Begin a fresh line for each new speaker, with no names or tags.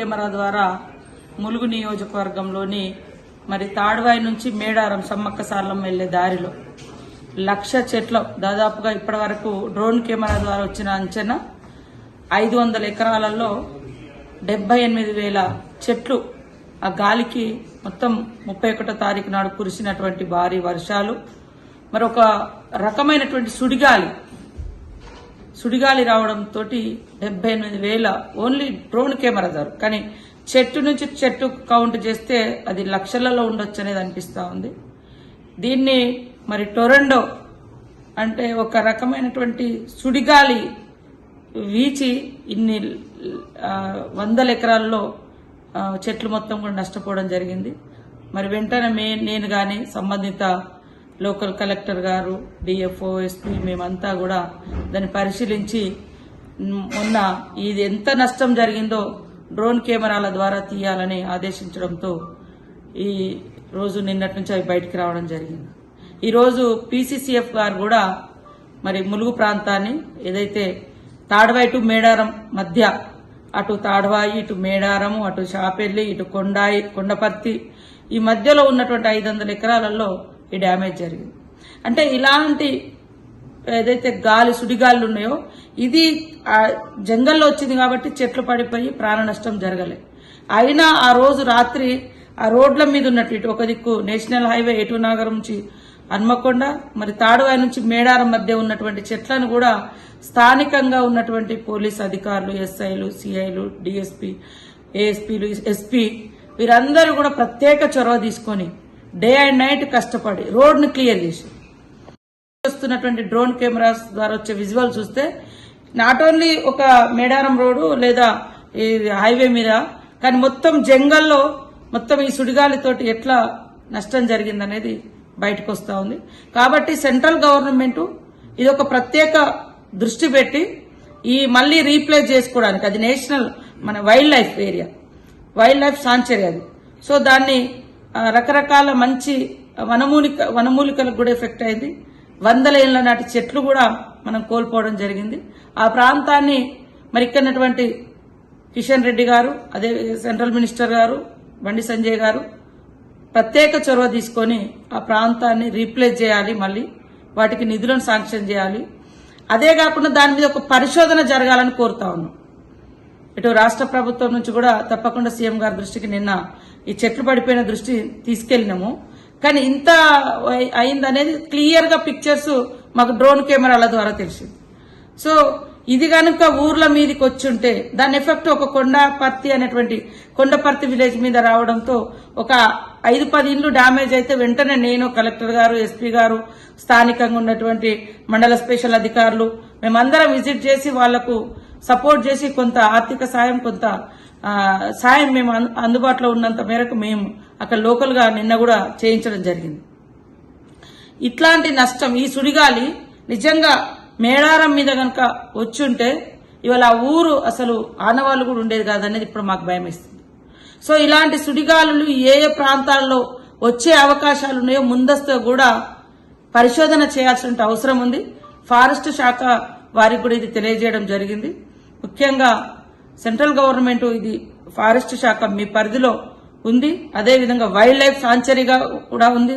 Camera ద్వారా ములుగు నియోజకవర్గంలోని మరి తాడువాయి నుంచి మేడారం సమ్మక్క సార్లం వెళ్ళే దారిలో లక్ష చెట్ల దాదాపుగా ఇప్పటి వరకు డ్రోన్ కెమెరా ద్వారా వచ్చిన అంచనా ఐదు వందల ఎకరాలలో డెబ్బై ఎనిమిది వేల చెట్లు ఆ గాలికి మొత్తం ముప్పై ఒకటో తారీఖు నాడు కురిసినటువంటి భారీ వర్షాలు. మరొక రకమైనటువంటి సుడిగాలి సుడిగాలి రావడంతో డెబ్బై ఎనిమిది వేల ఓన్లీ డ్రోన్ కెమెరా ధర కానీ చెట్టు నుంచి చెట్టు కౌంట్ చేస్తే అది లక్షలలో ఉండొచ్చు అనేది అనిపిస్తూ ఉంది. దీన్ని మరి టొరండో అంటే ఒక రకమైనటువంటి సుడిగాలి వీచి ఇన్ని వందల ఎకరాల్లో చెట్లు మొత్తం కూడా నష్టపోవడం జరిగింది. మరి వెంటనే మే నేను కానీ సంబంధిత లోకల్ కలెక్టర్ గారు డిఎఫ్ఓ ఎస్పీ మేమంతా కూడా దాన్ని పరిశీలించి మొన్న ఇది ఎంత నష్టం జరిగిందో డ్రోన్ కెమెరాల ద్వారా తీయాలని ఆదేశించడంతో ఈ రోజు నిన్నటి నుంచి అవి బయటికి రావడం జరిగింది. ఈరోజు పీసీసీఎఫ్ గారు కూడా మరి ములుగు ప్రాంతాన్ని ఏదైతే తాడవాయి టు మేడారం మధ్య అటు తాడవాయి ఇటు మేడారము అటు షాపెల్లి ఇటు కొండాయి కొండపర్తి ఈ మధ్యలో ఉన్నటువంటి ఐదు వందల ఎకరాలలో ఈ డ్యామేజ్ జరిగింది. అంటే ఇలాంటి ఏదైతే గాలి సుడిగాలు ఉన్నాయో ఇది ఆ జంగల్లో వచ్చింది కాబట్టి చెట్లు పడిపోయి ప్రాణ నష్టం జరగలే. అయినా ఆ రోజు రాత్రి ఆ రోడ్ల మీద ఉన్నట్టు ఇటు ఒక దిక్కు నేషనల్ హైవే ఎటు నాగరం నుంచి హన్మకొండ మరి తాడువాయి నుంచి మేడారం మధ్య ఉన్నటువంటి చెట్లను కూడా స్థానికంగా ఉన్నటువంటి పోలీస్ అధికారులు ఎస్ఐలు సిఐలు డిఎస్పీ ఏఎస్పీలు ఎస్పీ వీరందరూ కూడా ప్రత్యేక చొరవ తీసుకొని డే అండ్ నైట్ కష్టపడి రోడ్ను క్లియర్ చేసి. వస్తున్నటువంటి డ్రోన్ కెమెరాస్ ద్వారా వచ్చే విజువల్ చూస్తే నాట్ ఓన్లీ ఒక మేడారం రోడ్డు లేదా ఈ హైవే మీద కానీ మొత్తం జంగల్లో మొత్తం ఈ సుడిగాలితోటి ఎట్లా నష్టం జరిగిందనేది బయటకు వస్తూ ఉంది. కాబట్టి సెంట్రల్ గవర్నమెంట్ ఇది ఒక ప్రత్యేక దృష్టి పెట్టి ఈ మళ్ళీ రీప్లేస్ చేసుకోవడానికి అది నేషనల్ మన wild life area wild life sanctuary అది. సో దాన్ని రకరకాల మంచి వనమూలిక వనమూలికలకు కూడా ఎఫెక్ట్ అయింది. వందల ఏళ్ళ నాటి చెట్లు కూడా మనం కోల్పోవడం జరిగింది. ఆ ప్రాంతాన్ని మరి ఇక్కడటువంటి కిషన్ రెడ్డి గారు అదే సెంట్రల్ మినిస్టర్ గారు బండి సంజయ్ గారు ప్రత్యేక చొరవ తీసుకొని ఆ ప్రాంతాన్ని రీప్లేస్ చేయాలి మళ్ళీ వాటికి నిధులను శాంక్షన్ చేయాలి. అదే కాకుండా దాని మీద ఒక పరిశోధన జరగాలని కోరుతా ఉన్నాం. ఇటు రాష్ట్ర ప్రభుత్వం నుంచి కూడా తప్పకుండా సీఎం గారి దృష్టికి నిన్న ఈ చెట్లు పడిపోయిన దృష్టి తీసుకెళ్ళినాము. కానీ ఇంత అయిందనేది క్లియర్గా పిక్చర్స్ మాకు డ్రోన్ కెమెరాల ద్వారా తెలిసింది. సో ఇది కనుక ఊర్ల మీదకి వచ్చుంటే దాని ఎఫెక్ట్ ఒక కొండపర్తి అనేటువంటి కొండపర్తి విలేజ్ మీద రావడంతో ఒక ఐదు పది ఇండ్లు డ్యామేజ్ అయితే వెంటనే నేను కలెక్టర్ గారు ఎస్పీ గారు స్థానికంగా ఉన్నటువంటి మండల స్పెషల్ అధికారులు మేమందరం విజిట్ చేసి వాళ్ళకు సపోర్ట్ చేసి కొంత ఆర్థిక సాయం కొంత సాయం మేము అందుబాటులో ఉన్నంత మేరకు మేము అక్కడ లోకల్గా నిన్న కూడా చేయించడం జరిగింది. ఇట్లాంటి నష్టం ఈ సుడిగాలి నిజంగా మేడారం మీద గనక వచ్చుంటే ఇవాళ ఆ ఊరు అసలు ఆనవాళ్ళు కూడా ఉండేది కాదనేది ఇప్పుడు మాకు భయం వేస్తుంది సో ఇలాంటి సుడిగాలులు ఏ ఏ ప్రాంతాల్లో వచ్చే అవకాశాలు ఉన్నాయో ముందస్తు కూడా పరిశోధన చేయాల్సిన అవసరం ఉంది. ఫారెస్ట్ శాఖ వారికి కూడా ఇది తెలియజేయడం జరిగింది. ముఖ్యంగా సెంట్రల్ గవర్నమెంట్ ఇది ఫారెస్ట్ శాఖ మీ పరిధిలో ఉంది. అదేవిధంగా వైల్డ్ లైఫ్ సాంచరీగా కూడా ఉంది.